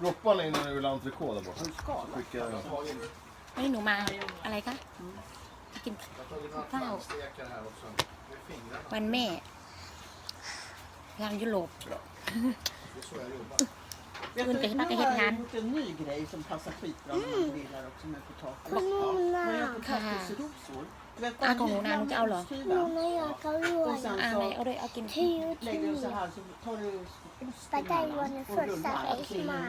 Roppa ni när du vill ha entrecote där borta. Skicka den. นี่หนูมาอะไรคะหนูมากินข้าววันแม่ทางยุโรป Vet du, Ulrika, det smakar nu helt har jag gjort en ny grej som passar skitbra när man grillar också med potatis. Ja. Man gör potatisrosor. อาของหนูนาหนูจะเอาเหรอหนูไม่อยากเอาด้วยอาไหนเอาด้วยเอากินที่ยูทูบไปไต้หวันสดสายใหม่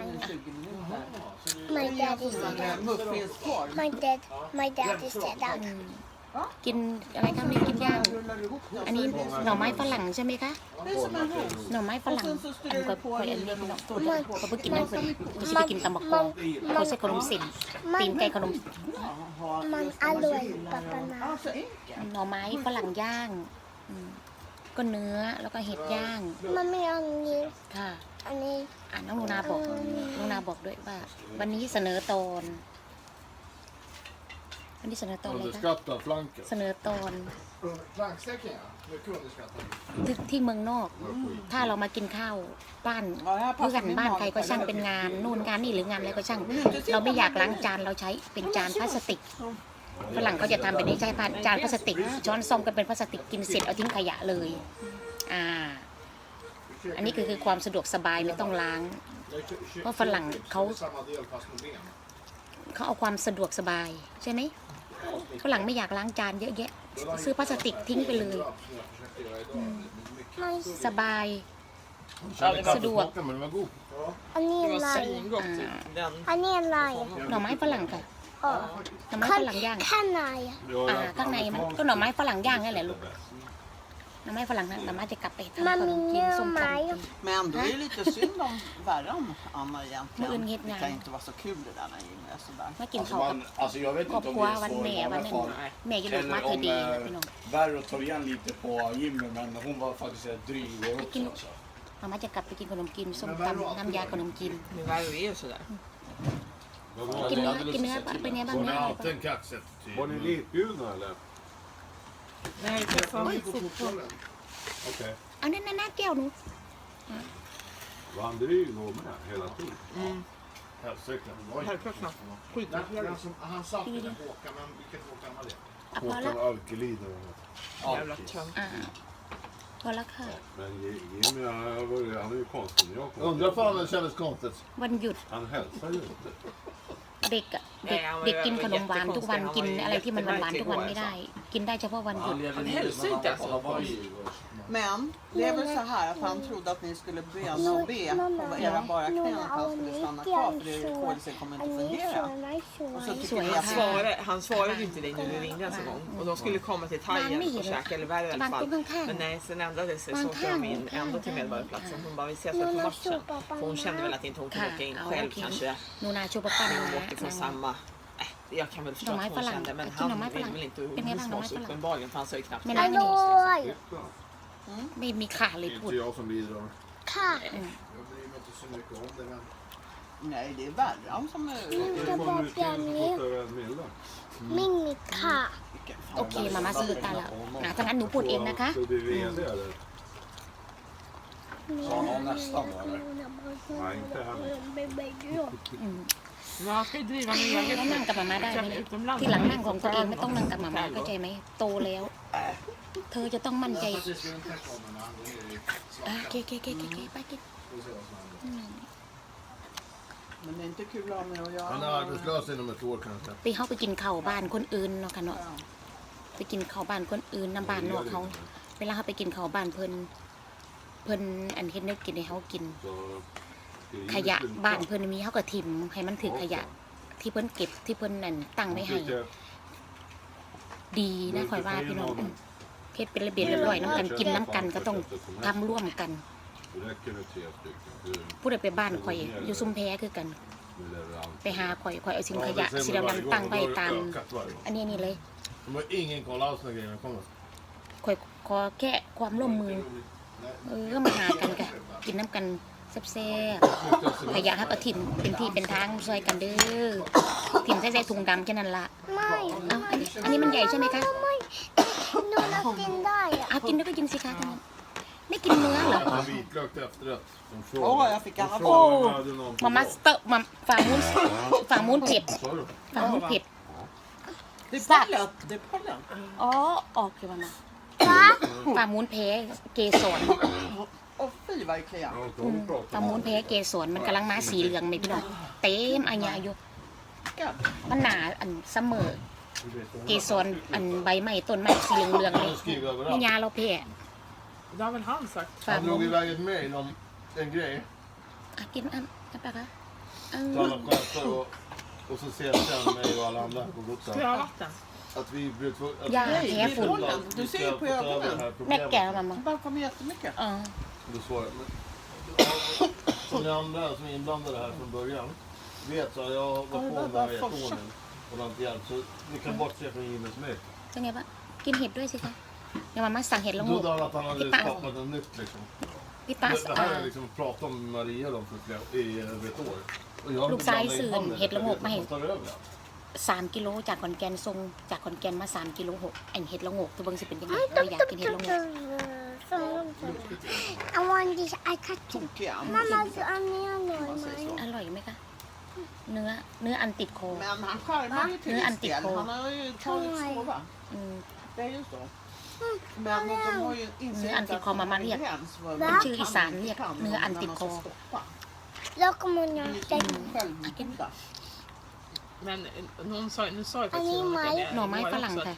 My e- daddy said that. My dad, my daddy said hmm. that. กินอะไรคะไม่กินย่างอันนี้หน่อไม้ฝรั่งใช่ไหมคะ หน่อไม้ฝรั่งอันก็พวยอันนี้หน่อตัวเขาเพิ่งกินนั่นเลยเมาใช่ไปกินตำบักกอเขาใช้ขนมสินตีนไก่ขนมมันอร่อยปะบปนาหน่อไม้ฝรั่งย่าง ก็เนื้อแล้วก็เห็ดย่าง มันไม่อันนี้ ค่ะ อันนี้อ่าน้องลูนาบอกลูนาบอกด้วยว่าวันนี้เสนอตอนนนี้เสนอตอนเลยค่ะ r s k a t t a flanken. เสนอตอน a t a k t e k a ที่เมืองนอก ถ้าเรามากินข้าวบ้านเพื่อนบ้านใครก็ช่างเป็นงานนู่นงานนี่หรืองานอะไรก็ช่าง เราไม่อยากล้างจานเราใช้เป็นจานพลาสติกฝรั่งเขาจะทำเป็นนี้ใช้จานพลาสติกช้อนซ่อมกันเป็นพลาสติกกินเสร็จเอาทิ้งขยะเลยอ่าอันนี้คือความสะดวกสบายไม่ต้องล้าง เพราะฝรั่งเขาเขาเอาความสะดวกสบายใช่ไหมฝรั่งไม่อยากล้างจานเยอะแยะซื้อพลาสติกทิ้งไปเลยสบายสะดวกอันนี้อะไรอันนี้อะไรหน่อไม้ฝรั่งค่ะหน่อไม้ฝรั่งย่างข้างในอ่ะข้างในมันก็หน่อไม้ฝรั่งย่างนี่แหละลูกน้ำไม้ฝรั่งนั้นน้ำไม้จะกลับไปทำขนมจีนส้มตำอีก Men ändå är det lite synd om Värram, Anna egentligen. Mun Det kan inte vara så kul det där när Jimmy är sådär. มากิน Alltså, ข้าวกับ man, alltså jag vet ครอบ inte ค om รัว det วัน är så แม่ i วัน vanliga นั้น fall. แม่จะลูก Eller มาเคย om ดีนะพี่น้อง eh, Värre tar igen lite på Jimmy, men hon var faktiskt rätt dryg igår också. Vilken- Alltså. น้ำไม้จะกลับไปกินขนมจีนส้มตำน้ำยาขนมจีน Men Värö är ju sådär. กินเนื้อกินเนื้อไปในบ้าง Hon แม่ har alltid en kaxig attityd. Var ni men- livbjudna eller? Nej, ได้เดี๋ยวเขาให้สุกคน Okej. เอานั่นน่าแก้วหนู Vandring går med hela tiden. Hälsocykeln. Oj. Hälsocykeln. Den, den som, han satt i den Håkan, men vilket Håkan var det? อ่ะพอละ Håkan Alkelid eller något. jävla tönt. อ่าพอละค่ะ Men Jimmy han är ju konstig när jag kom. Undrar om det kändes konstigt. วันหยุด Han hälsar ju inte. เด็กอะเด็กเด็กกินขนมหวานทุกวัน กินอะไรที่มันหวานทุกวันไม่ได้ กินได้เฉพาะวันหยุด Men det är väl så här att han trodde att ni skulle böna och be på era bara knän att han skulle stanna kvar för det kommer inte fungera. Och så tycker han, att... svarade, han svarade ju inte dig när du ringde ens en gång. Och de skulle komma till Thaien och käka, eller värre i alla fall. Men nej, sen ändrade sig så åkte de in ändå till Medborgarplatsen. Hon bara, vi ses väl på matchen. För hon kände väl att inte hon kunde åka in själv kanske. När Hon åkte från samma äh, jag kan väl förstå att hon kände, men han ville väl inte umgås med oss uppenbarligen för han sa ju knappt hej. ไม่มีขาเลยพูด Inte jag som lider av det. ค่ะ Jag bryr mig inte så mycket om det, men Nej, det är värjan som är... มันจะ det บอก kommer อ ut ย่าง en นี้ över en mille. ไม่ มีค่ะ Vilken โอ fan. เค มาม่าซื้อตา แล้วนะถ้างั้น หนูพูดเอง นะคะ Så blir vi vd eller? Sa någon nästan då eller? Nej, inte heller. Jag ska ju driva min แล้ว egen นั่งกับมาม่าได้ไหม köp เนี่ย utomlands. ที่ หลัง นั่ง ของ ตัวเอง ไม่ ต้อง นั่ง กับมาม่าเข้าใจไหมโต แล้วเธอจะต้องมั่นใจอเก๋เก๋เก๋เก๋ไปกินไปเข้าไปกินข้าวบ้านคนอื่นเนาะค่ะเนาะ ไปกินข้าวบ้านคนอื่นนำบ้านนอกเขา เวลาเขาไปกินข้าวบ้านเพิ่นเพิ่นอันเห็นไน้กินให้เขากิน ขยะบ้านเพิ่นมีเขาก็ถิ่มให้มันถือขยะ ที่เพิ่นเก็บที่เพิ่นนั่นตั้งไว้ให้ ดีนะคอยว่าพี่น้องเพเป็นระเบียบเรียบร้อยน้ำกันกินน้ำกันก็ต้องทำร่วมกันผู้ใดไปบ้านข่อยอยู่ซุ้มแพ้คือกัน ไปหาข่อยข่อยเอาสิงขยะสีดำนตั้งไว้ตามอันนี้นี่เลยข่อยขอแค่ความร่วมมือเออมาหากันกันกินน้ำกันแซ่บๆขยะทับอาทิมเป็นที่เป็นทางช่วยกันเด้อถิ่มใส่ถุงดำแค่นั้นละไม่อันนี้มันใหญ่ใช่ไหมคะของกินได้อะอกินได้ก็กินสิคะตอนน้ไม่กินเนื้อเหรอโ a n v มามาสเตอร์มาฝั่งมูนฝั่งมูนเผ็ดฝั่งมูนเผ็ด d ด t är p o l ้ e n Det อ๋อออกอยูมามาฝั่งมูนแพ้เกสรฝั่งมนูนแพ้เกสรมันกำลังมาสีเหลืองไม่พี่น้อง เต็มอาาอยู่มันหนาอันเสมอเกสรอันใบไม้ต้นไม้สีเหลืองเหลืองนี่มียาเราเพียดาวเป็นห้องสักฝากดูกีฬาเย็นแมย์นมเองกี่อากินอันจะไปคะเออตอนก็ตัวอุสุเซียนเซียนเมย์ว่าลามดาคุณลูกสาวอัตวีเบียดฟุตยาแก้ฝุ่นดูซิเพื่อนแม่แก่มามาบ้านเขามีอะไรไม่แก่อดูสวยนกคนยามดาที่อินดอมด์ได้เหรอคนเบอร์ยังเวียดซะยาวกับคนแบบตัวนึง colombian, så ni kan bortse från Jimmy Smith. เป็นไงบ้างกินเห็ดด้วยสิคะเดี๋ยวมาม่าสั่งเห็ด Jag ลงหมู trodde han att han hade Titta. skapat något nytt liksom. พี่ตา Det, det här är liksom prata om Maria då för flera, i över ett år. Och jag Luktar blandar in i syren, handen, helt för jag vet långt, vad som nej. tar över. สามกิโลจากขอนแก่นทรงจากขอนแก่นมาสามกิโลหกแอนเห็ดละโงกตัวเบิงสิเป็นยังไงเราอยากกินเห็ดละโงก I want this. I cut it. Tokiga Mamma, så är ni อร่อยไหมคะเนื้อเนื้ออันติดโคเนื้ออันติดโคช่วยเนื้ออันติดคอมามาเรียกเป็นชื่ออีสานเรียกเนื้ออันติดโคแล้วก็มันจะนั่นนุ่นซอยนุ่นซอยอันนี้ไหมหน่อไม้ฝรั่งค่ะ